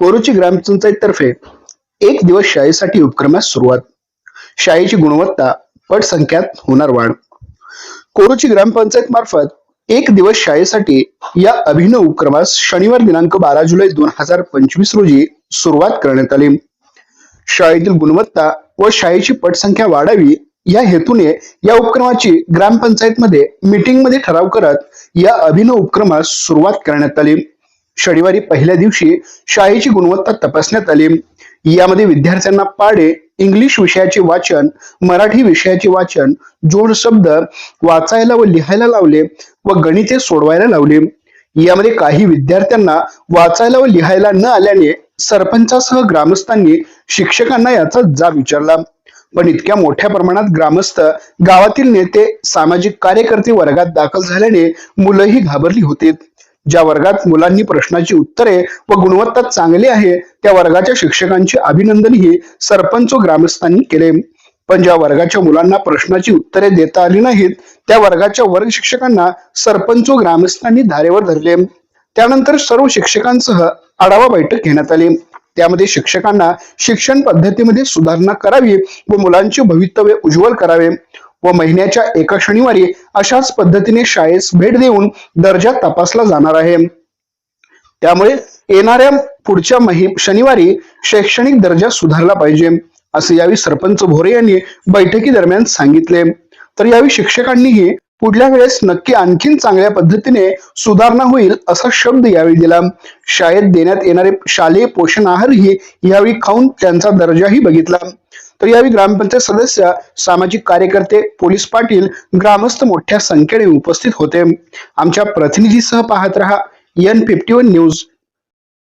कोरुची ग्रामपंचायततर्फे एक दिवस शाळेसाठी उपक्रमास सुरुवात. शाळेची गुणवत्ता पटसंख्यात होणार वाढ. कोरोची ग्रामपंचायत मार्फत एक दिवस शाळेसाठी या अभिनव उपक्रमास शनिवार दिनांक बारा जुलै दोन हजार पंचवीस रोजी सुरुवात करण्यात आली. शाळेतील गुणवत्ता व शाळेची पटसंख्या वाढावी या हेतूने या उपक्रमाची ग्रामपंचायतमध्ये मीटिंगमध्ये ठराव करत या अभिनव उपक्रमास सुरुवात करण्यात आली. शनिवारी पहिल्या दिवशी शाळेची गुणवत्ता तपासण्यात आली. यामध्ये विद्यार्थ्यांना पाडे इंग्लिश विषयाचे वाचन मराठी विषयाचे वाचन जोड शब्द वाचायला व लिहायला लावले व गणिते सोडवायला लावले. यामध्ये काही विद्यार्थ्यांना वाचायला व लिहायला न आल्याने सरपंचासह ग्रामस्थांनी शिक्षकांना याचा जाब विचारला. पण इतक्या मोठ्या प्रमाणात ग्रामस्थ गावातील नेते सामाजिक कार्यकर्ते वर्गात दाखल झाल्याने मुलंही घाबरली होती. ज्या वर्गात मुलांनी प्रश्नाची उत्तरे व गुणवत्ता चांगली आहे त्या वर्गाच्या शिक्षकांचे अभिनंदनही सरपंच ग्रामस्थांनी केले. पण ज्या वर्गाच्या मुलांना प्रश्नाची उत्तरे देता आली नाहीत त्या वर्गाच्या वर्ग शिक्षकांना सरपंच ग्रामस्थांनी धारेवर धरले. त्यानंतर सर्व शिक्षकांसह आढावा बैठक घेण्यात आली. त्यामध्ये शिक्षकांना शिक्षण पद्धतीमध्ये सुधारणा करावी व मुलांचे भवितव्य उज्ज्वल करावे. व महिन्याच्या एका शनिवारी अशाच पद्धतीने शाळेस भेट देऊन दर्जा तपासला जाणार आहे. त्यामुळे येणाऱ्या पुढच्या महि शनिवारी शैक्षणिक दर्जा सुधारला पाहिजे असे यावेळी सरपंच भोरे यांनी बैठकी दरम्यान सांगितले. तर यावेळी शिक्षकांनीही पुढल्या वेळेस नक्की आणखीन चांगल्या पद्धतीने सुधारणा होईल असा शब्द यावेळी दिला. शाळेत देण्यात येणारे शालेय पोषण आहारही यावेळी खाऊन त्यांचा दर्जाही बघितला. तर यावेळी ग्रामपंचायत सदस्य सामाजिक कार्यकर्ते पोलीस पाटील ग्रामस्थ मोठ्या संख्येने उपस्थित होते. आमच्या प्रतिनिधीसह पाहत रहा एन फिफ्टी वन न्यूज